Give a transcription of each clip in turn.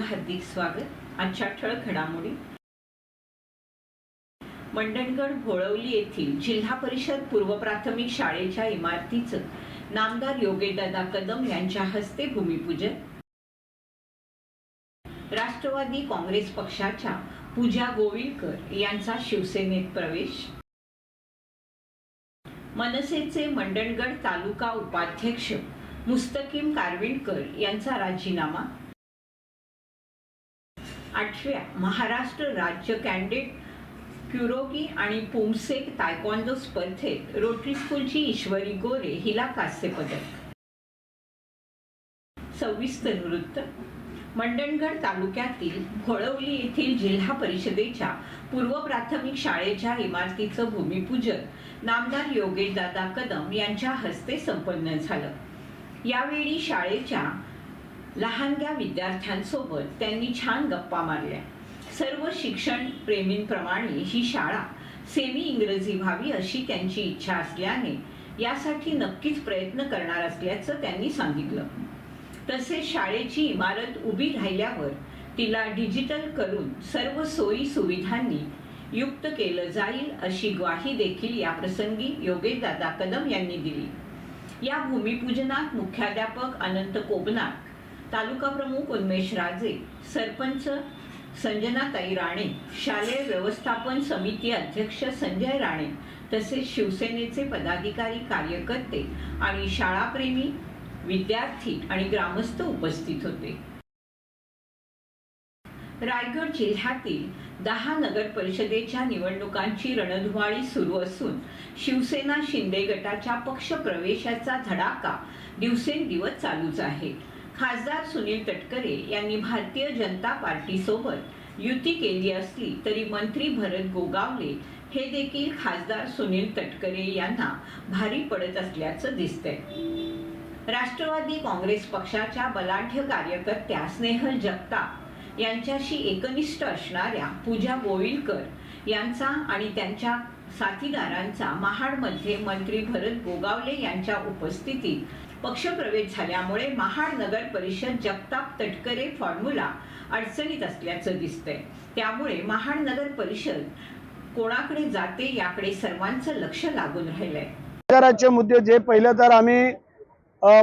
हार्दिक स्वागत. आजच्या ठळक घडामोडी. मंडणगड भोळवली येथील जिल्हा परिषद पूर्व प्राथमिक शाळेच्या इमारतीचं नामदार योगेदादा कदम यांच्या हस्ते भूमिपूजन. राष्ट्रवादी काँग्रेस पक्षाच्या पूजा गोविलकर यांचा शिवसेनेत प्रवेश. मनसेचे मंडणगड तालुका उपाध्यक्ष मुस्तकीम कारविणकर यांचा राजीनामा. आठव्या महाराष्ट्र राज्य कॅन्डिडेट क्युरोगी आणि पुमसेक तायक्वांदो स्पर्धेत रोटरी स्कूलची ईश्वरी गोरे हिला कांस्य पदक. सविस्तर वृत्त मंडणगड तालुक्यातील घोळवली येथील जिल्हा परिषदेच्या पूर्व प्राथमिक शाळेच्या इमारतीचं भूमिपूजन नामदार योगेशदादा कदम यांच्या हस्ते संपन्न झालं. यावेळी शाळेच्या लहानग्या विद्यार्थ्यांसोबत त्यांनी छान गप्पा मारल्या. सर्व शिक्षण प्रेमींप्रमाणे ही शाळा सेमी इंग्रजी व्हावी अशी त्यांची इच्छा असल्याने यासाठी नक्कीच प्रयत्न करणार असल्याचं त्यांनी सांगितलं. तसेच शाळेची इमारत उभी राहिल्यावर तिला डिजिटल करून सर्व सोयी सुविधांनी युक्त केलं जाईल अशी ग्वाही देखील या प्रसंगी योगेशदादा कदम यांनी दिली. या भूमिपूजनात मुख्याध्यापक अनंत कोबनाथ तालुका प्रमुख उन्मेष राजे सरपंच संजनाताई राणे शालेय व्यवस्थापन समिती अध्यक्ष संजय राणे तसेच शिवसेनेचे पदाधिकारी कार्यकर्ते आणि शाळाप्रेमी विद्यार्थी आणि ग्रामस्थ उपस्थित होते. रायगड जिल्ह्यातील दहा नगर परिषदेच्या निवडणुकांची रणधुमाळी सुरू असून शिवसेना शिंदे गटाच्या पक्ष प्रवेशाचा धडाका दिवसेंदिवस चालूच आहे. खासदार सुनील तटकरे यांनी भारतीय जनता पार्टीसोबत युती केली असली तरी मंत्री भरत गोगावले हे देखील खासदार सुनील तटकरे यांना भारी पडत असल्याचं दिसतंय. राष्ट्रवादी काँग्रेस पक्षाच्या बलाढ्य कार्यकर्त्या स्नेहल जगताप यांच्याशी एकनिष्ठ असणाऱ्या पूजा गोविलकर यांचा आणि त्यांच्या साथीदारांचा महाडमध्ये मंत्री भरत गोगावले यांच्या उपस्थितीत पक्षप्रवेश झाल्यामुळे महाड नगर परिषद जगताप तटकरे फॉर्म्युला अडचणीत असल्याचं दिसतंय. त्यामुळे महाड नगर परिषद कोणाकडे जाते याकडे सर्वांचं लक्ष लागून राहिलंय. रोजगाराचे मुद्दे जे पहिलं तर आम्ही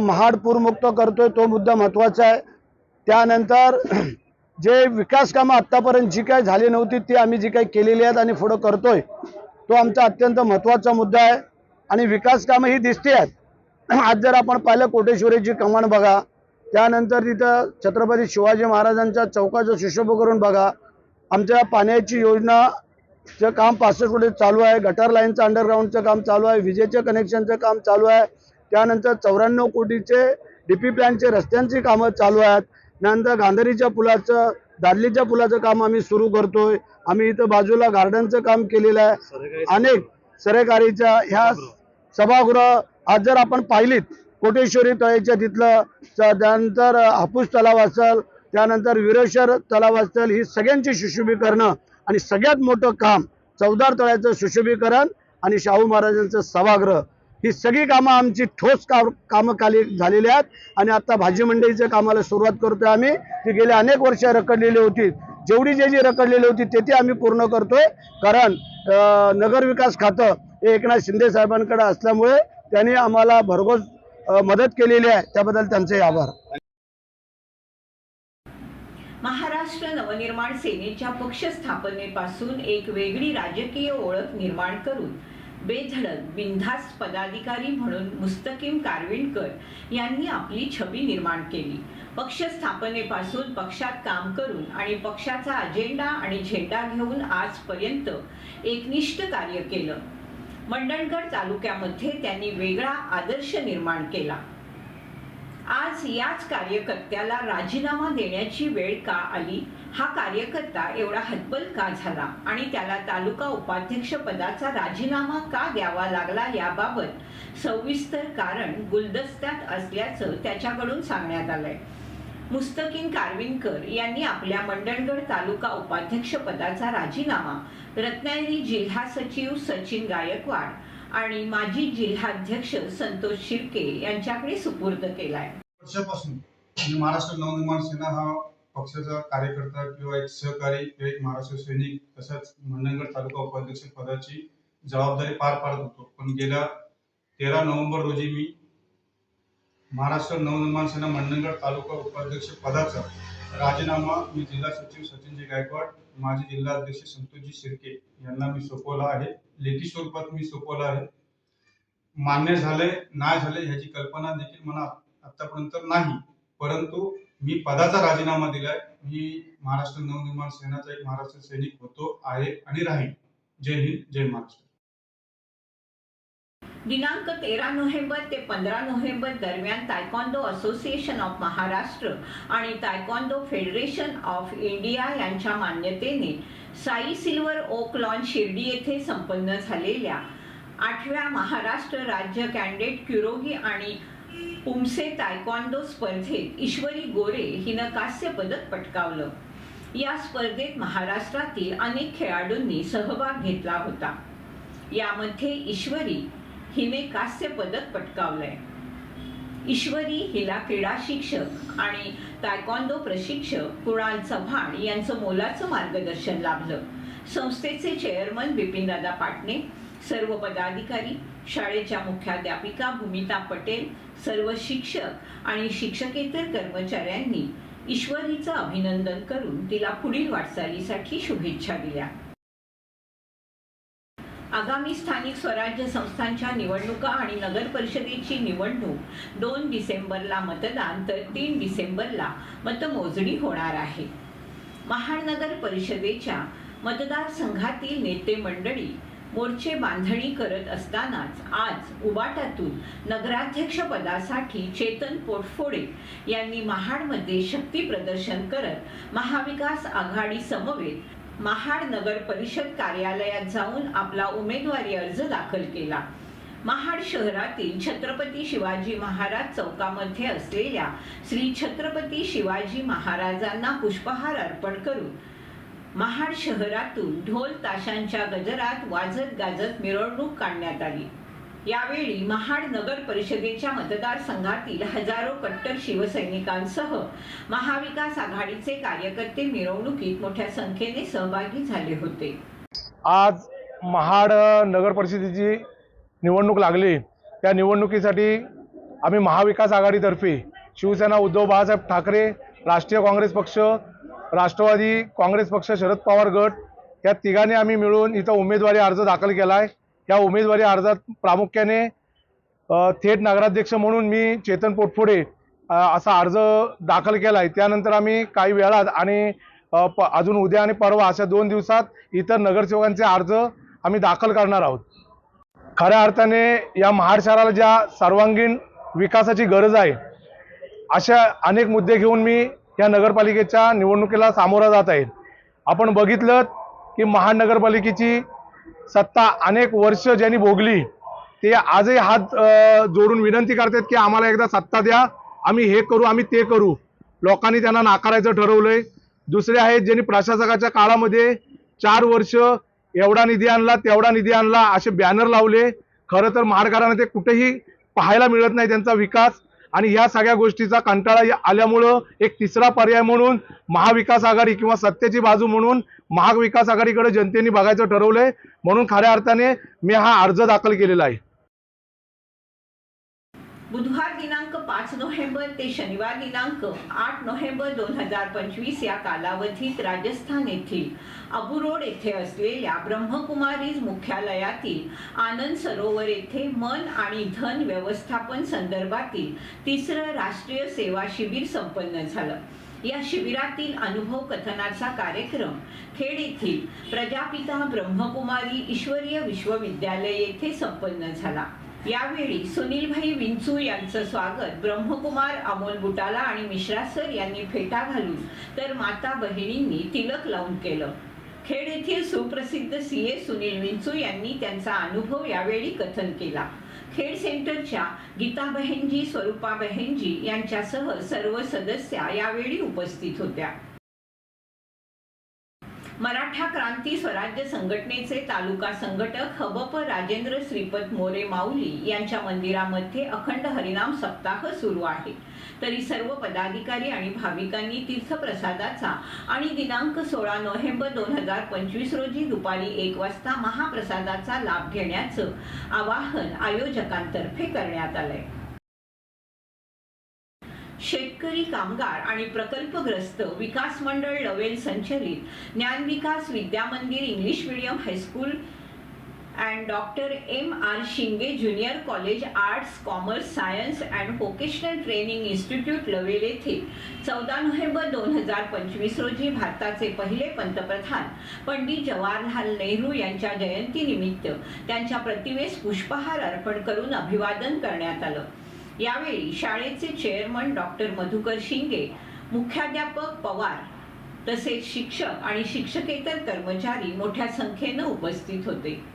महाड पूरमुक्त करतोय तो मुद्दा महत्त्वाचा आहे. त्यानंतर जे विकास कामं आत्तापर्यंत जी काही झाली नव्हती ती आम्ही जी काही केलेली आहेत आणि पुढं करतोय तो आमचा अत्यंत महत्त्वाचा मुद्दा आहे. आणि विकास कामं ही दिसते आहेत. आज जर आपण पाहिलं कोटेश्वरीची कमान बघा त्यानंतर तिथं छत्रपती शिवाजी महाराजांच्या चौकाचं करून बघा आमच्या पाण्याची योजना चं काम पासष्ट कोटी चालू आहे गटर लाईनचं अंडरग्राऊंडचं काम चालू आहे विजेचं कनेक्शनचं काम चालू आहे त्यानंतर चौऱ्याण्णव कोटीचे डी पी प्लॅनचे रस्त्यांची कामं चालू आहेत. नंतर गांधारीच्या पुलाचं दादलीच्या पुलाचं काम आम्ही सुरू करतोय. आम्ही इथं बाजूला गार्डनचं काम केलेलं आहे. अनेक सरकारीच्या ह्या सभागृह आज जर आपण पाहिलीत कोटेश्वरी तळेच्या तिथलं त्यानंतर हापूस तलाव असेल त्यानंतर विरेश्वर तलाव असेल ही सगळ्यांची सुशोभीकरणं आणि सगळ्यात मोठं काम चौदार तळ्याचं सुशोभीकरण आणि शाहू महाराजांचं सभागृह. ही सगळी कामं आमची ठोस काम कामं खाली झालेली आहेत. आणि आता भाजी मंडईच्या कामाला सुरुवात करतोय आम्ही. ती गेल्या अनेक वर्ष रखडलेली होती. जेवढी जे जी रखडलेली होती ते ते आम्ही पूर्ण करतोय. कारण नगरविकास नगर विकास खातं हे एकनाथ शिंदे साहेबांकडे असल्यामुळे त्यांनी आम्हाला भरघोस मदत केलेली आहे. त्याबद्दल त्यांचे आभार. महाराष्ट्र नवनिर्माण सेनेच्या पक्ष स्थापनेपासून एक वेगळी राजकीय ओळख निर्माण करून बेधडक बिनधास पदाधिकारी म्हणून मुस्तकीम कारविणकर यांनी आपली छबी निर्माण केली. पक्ष स्थापनेपासून पक्षात काम करून आणि पक्षाचा अजेंडा आणि झेंडा घेऊन आजपर्यंत एकनिष्ठ कार्य केलं. मंडणगड तालुक्यामध्ये त्यांनी वेगळा आदर्श निर्माण केला. आज याच कार्यकर्त्याला राजीनामा देण्याची वेळ का आली? हा कार्यकर्ता एवढा हतबल का झाला? आणि त्याला तालुका उपाध्यक्ष पदाचा राजीनामा का द्यावा लागला याबाबत सविस्तर कारण गुलदस्त्यात असल्याचं त्याच्याकडून सांगण्यात आलंय. मुस्तकीन कारविनकर यांनी आपल्या मंडणगड तालुका उपाध्यक्ष पदाचा राजीनामा. रत्नागिरी जिल्हा सचिव सचिन गायकवाड आणि माजी जिल्हाध्यक्ष संतोष शिर्के यांच्याकडे सुपूर्द केलाय. वर्षापासून म्हणजे महाराष्ट्र नवनिर्माण सेना हा पक्षाचा कार्यकर्ता किंवा एक सहकारी किंवा एक महाराष्ट्र सैनिक तसंच मंडणगड तालुका उपाध्यक्ष पदाची जबाबदारी पार पाडत होतो. पण गेल्या तेरा नोव्हेंबर रोजी मी महाराष्ट्र नवनिर्माण सेना मंडणगड तालुका उपाध्यक्ष पदाचा राजीनामा मी जिल्हा सचिव सचिनजी गायकवाड माजी जिल्हा अध्यक्ष संतोषजी शिर्के यांना मी सोपवला आहे. लेखी स्वरूपात मी सोपवला आहे. मान्य झाले नाही झाले ह्याची कल्पना देखील मला आतापर्यंत नाही. परंतु मी पदाचा राजीनामा दिलाय. मी महाराष्ट्र नवनिर्माण सेनाचा एक महाराष्ट्र सैनिक होतो आहे आणि राहील जय हिंद जय महाराष्ट्र. दिनांक तेरा नोव्हेंबर ते पंधरा नोव्हेंबर दरम्यान तायक्वांदो असोसिएशन ऑफ महाराष्ट्र आणि तायक्वांदो फेडरेशन ऑफ इंडिया यांच्या मान्यतेने Sai silver oak lawn Shirdi येथे संपन्न झालेल्या आठव्या महाराष्ट्र राज्य कॅन्डेट क्युरोगी आणि उमसे तायक्वांदो स्पर्धेत ईश्वरी गोरे हिनं कांस्य पदक पटकावलं. या स्पर्धेत महाराष्ट्रातील अनेक खेळाडूंनी सहभाग घेतला होता. यामध्ये ईश्वरी हिने कांस्य पदक पटकावलंय. ईश्वरी हिला क्रीडा शिक्षक आणि तायक्वांदो प्रशिक्षक कुणाल चव्हाण यांचं मोलाचं मार्गदर्शन लाभलं. संस्थेचे चेअरमन बिपिनदादा पाटणे सर्व पदाधिकारी शाळेच्या मुख्याध्यापिका भूमिता पटेल सर्व शिक्षक आणि शिक्षकेतर कर्मचाऱ्यांनी ईश्वरीचं अभिनंदन करून तिला पुढील वाटचालीसाठी शुभेच्छा दिल्या. आगामी स्थानिक स्वराज्य संस्थांच्या निवडणुका आणि नगर परिषदेची निवडणूक दोन डिसेंबरला मतदान तर तीन डिसेंबरला मतमोजणी होणार आहे. महानगर परिषदेच्या मतदारसंघातील नेते मंडळी मोर्चे बांधणी करत असतानाच आज उबाटातून नगराध्यक्ष पदासाठी चेतन पोटफोडे यांनी महाडमध्ये शक्ती प्रदर्शन करत महाविकास आघाडी समवेत महाड नगर परिषद कार्यालयात जाऊन आपला उमेदवारी अर्ज दाखल केला. महाड शहरातील छत्रपती शिवाजी महाराज चौकामध्ये असलेल्या श्री छत्रपती शिवाजी महाराजांना पुष्पहार अर्पण करून महाड शहरातून ढोल ताशांच्या गजरात वाजत गाजत मिरवणूक काढण्यात आली. यावेळी महाड नगर परिषदेच्या मतदारसंघातील हजारो कट्टर शिवसैनिकांसह महाविकास आघाडीचे कार्यकर्ते मिरवणुकीत मोठ्या संख्येने सहभागी झाले होते. आज महाड नगर परिषदेची निवडणूक लागली. त्या निवडणुकीसाठी आम्ही महाविकास आघाडीतर्फे शिवसेना उद्धव बाळासाहेब ठाकरे राष्ट्रीय काँग्रेस पक्ष राष्ट्रवादी काँग्रेस पक्ष शरद पवार गट या तिघांनी आम्ही मिळून इथं उमेदवारी अर्ज दाखल केला आहे या उमेदवारी अर्जात प्रामुख्याने थेट नगराध्यक्ष म्हणून मी चेतन पोटफोडे असा अर्ज दाखल केला आहे त्यानंतर आम्ही काही वेळात आणि प अजून उद्या आणि परवा अशा दोन दिवसात इतर नगरसेवकांचे अर्ज आम्ही दाखल करणार आहोत. खऱ्या अर्थाने या महाड शहराला ज्या सर्वांगीण विकासाची गरज आहे अशा अनेक मुद्दे घेऊन मी या नगरपालिकेच्या निवडणुकीला सामोरा जात आहे आपण बघितलं की महानगरपालिकेची सत्ता अनेक वर्ष ज्यांनी भोगली ते आजही हात जोडून विनंती करतात की आम्हाला एकदा सत्ता द्या आम्ही हे करू आम्ही ते करू. लोकांनी त्यांना नाकारायचं ठरवलंय. दुसरे आहेत ज्यांनी प्रशासकाच्या काळामध्ये चार वर्ष एवढा निधी आणला तेवढा निधी आणला असे बॅनर लावले. खरं तर महाडकरांना ते कुठेही पाहायला मिळत नाही त्यांचा विकास आणि या सगळ्या गोष्टीचा कंटाळा या- आल्यामुळं एक तिसरा पर्याय म्हणून महाविकास आघाडी किंवा सत्तेची बाजू म्हणून महाविकास आघाडीकडे जनतेने बघायचं ठरवलंय. म्हणून खऱ्या अर्थाने मी हा अर्ज दाखल केलेला आहे. बुधवार दिनांक पाच नोव्हेंबर ते शनिवार दिनांक आठ नोव्हेंबर दोन हजार पंचवीस या कालावधीत राजस्थान येथील अबू रोड येथे असलेल्या ब्रह्मकुमारीज मुख्यालयातील आनंद सरोवर येथे मन आणि धन व्यवस्थापन संदर्भातील तिसरं राष्ट्रीय सेवा शिबिर संपन्न झालं. या शिबिरातील अनुभव कथनाचा कार्यक्रम खेड येथील प्रजापिता ब्रह्मकुमारी ईश्वरीय विश्वविद्यालय येथे संपन्न झाला. यावेळी सुनीलभाई विंचू यांचं स्वागत. ब्रह्मकुमार अमोल बुटाला आणि मिश्रा सर यांनी फेटा घालून तर माता बहिणींनी तिलक लावून केलं. खेड येथील सुप्रसिद्ध सी ए सुनील विंचू यांनी त्यांचा अनुभव यावेळी कथन केला. खेड सेंटरच्या गीता बहेनजी स्वरूपा बहेनजी यांच्यासह सर्व सदस्या यावेळी उपस्थित होत्या. मराठा क्रांती स्वराज्य संघटनेचे तालुका संघटक हबप राजेंद्र श्रीपत मोरे माऊली यांच्या मंदिरामध्ये अखंड हरिनाम सप्ताह सुरू आहे. तरी सर्व पदाधिकारी आणि भाविकांनी तीर्थप्रसादाचा आणि दिनांक सोळा नोव्हेंबर दोन हजार पंचवीस रोजी दुपारी एक वाजता महाप्रसादाचा लाभ घेण्याचं आवाहन आयोजकांतर्फे करण्यात आलंय. शेतकरी कामगार आणि प्रकल्पग्रस्त विकास मंडळ लवेल संचलित Gyan Vikas Vidya Mandir English medium high school and doctor M R Shinge junior college arts commerce science and vocational training institute Lavel येथे चौदा नोव्हेंबर दोन हजार पंचवीस रोजी भारताचे पहिले पंतप्रधान पंडित जवाहरलाल नेहरू यांच्या जयंतीनिमित्त त्यांच्या प्रतिमेस पुष्पहार अर्पण करून अभिवादन करण्यात आलं. यावेळी शाळेचे चेअरमन डॉक्टर मधुकर शिंगे मुख्याध्यापक पवार तसेच शिक्षक आणि शिक्षकेतर कर्मचारी मोठ्या संख्येनं उपस्थित होते.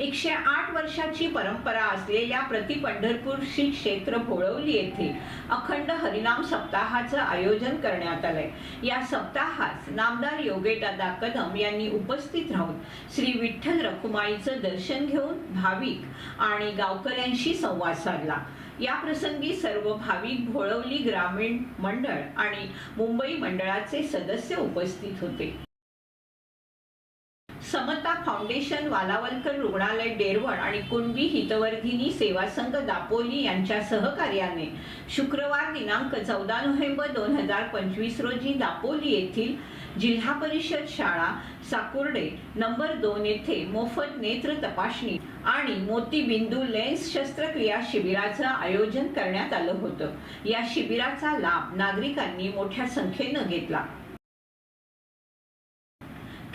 एकशे आठ वर्षाची परंपरा असलेल्या प्रति पंढरपूर श्री क्षेत्र भोळवली येथे अखंड हरिनाम सप्ताहाचं आयोजन करण्यात आलंय. या सप्ताहात नामदार योगेशदादा कदम यांनी उपस्थित राहून श्री विठ्ठल रखुमाईचं दर्शन घेऊन भाविक आणि गावकऱ्यांशी संवाद साधला. या प्रसंगी सर्व भाविक भोळवली ग्रामीण मंडळ आणि मुंबई मंडळाचे सदस्य उपस्थित होते. समता फाउंडेशन वालावलकर रुग्णालय डेरवण आणि कुणबी हितवर्धिनी सेवा संघ दापोली यांच्या सहकार्याने शुक्रवार दिनांक चौदा नोव्हेंबर दोन हजार पंचवीस रोजी दापोली येथील जिल्हा परिषद शाळा साकुर्डे नंबर दोन येथे मोफत नेत्र तपासणी आणि मोतीबिंदू लेन्स शस्त्रक्रिया शिबिराचं आयोजन करण्यात आलं होतं. या शिबिराचा लाभ नागरिकांनी मोठ्या संख्येनं घेतला.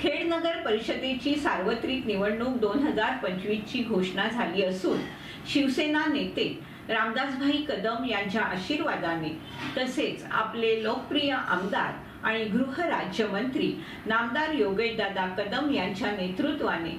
खेड नगर परिषदेची सार्वत्रिक निवडणूक दोन हजार पंचवीसची घोषणा झाली असून शिवसेना नेते रामदासभाई कदम यांच्या आशीर्वादाने तसेच आपले लोकप्रिय आमदार आणि गृहराज्यमंत्री नामदार योगेशदादा कदम यांच्या नेतृत्वाने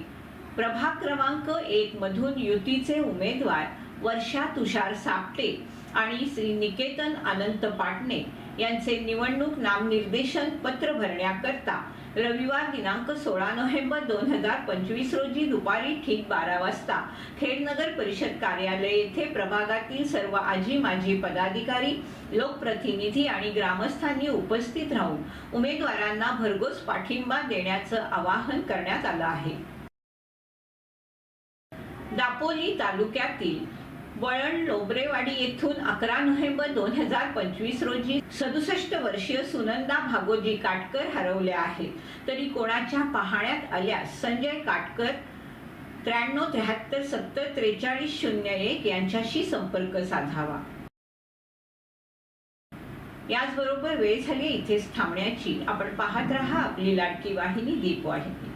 प्रभाग क्रमांक एक मधून युतीचे उमेदवार वर्षा तुषार सापटे आणि श्री निकेतन अनंत पाटणे यांचे निवडणूक नामनिर्देशन पत्र भरण्याकरता रविवार दिनांक सोळा नोव्हेंबर दोन हजार पंचवीस रोजी दुपारी ठीक बारा वाजता खेडनगर परिषद कार्यालय येथे प्रभागातील सर्व आजी माजी पदाधिकारी लोकप्रतिनिधी आणि ग्रामस्थांनी उपस्थित राहून उमेदवारांना भरघोस पाठिंबा देण्याचं आवाहन करण्यात आलं आहे. दापोली तालुक्यातील वळण लोबरेवाडी येथून अकरा नोव्हेंबर दोन हजार पंचवीस रोजी सदुसष्ट वर्षीय सुनंदा भागोजी काटकर हरवल्या आहेत तरी कोणाच्या पाहण्यात आल्यास संजय काटकर? त्र्याण्णव त्र्याहत्तर सत्तर त्रेचाळीस शून्य एक यांच्याशी संपर्क साधावा. याचबरोबर वेळ झाली इथेच थांबण्याची. आपण पाहत राहा आपली लाडकी वाहिनी दीपवाहिनी.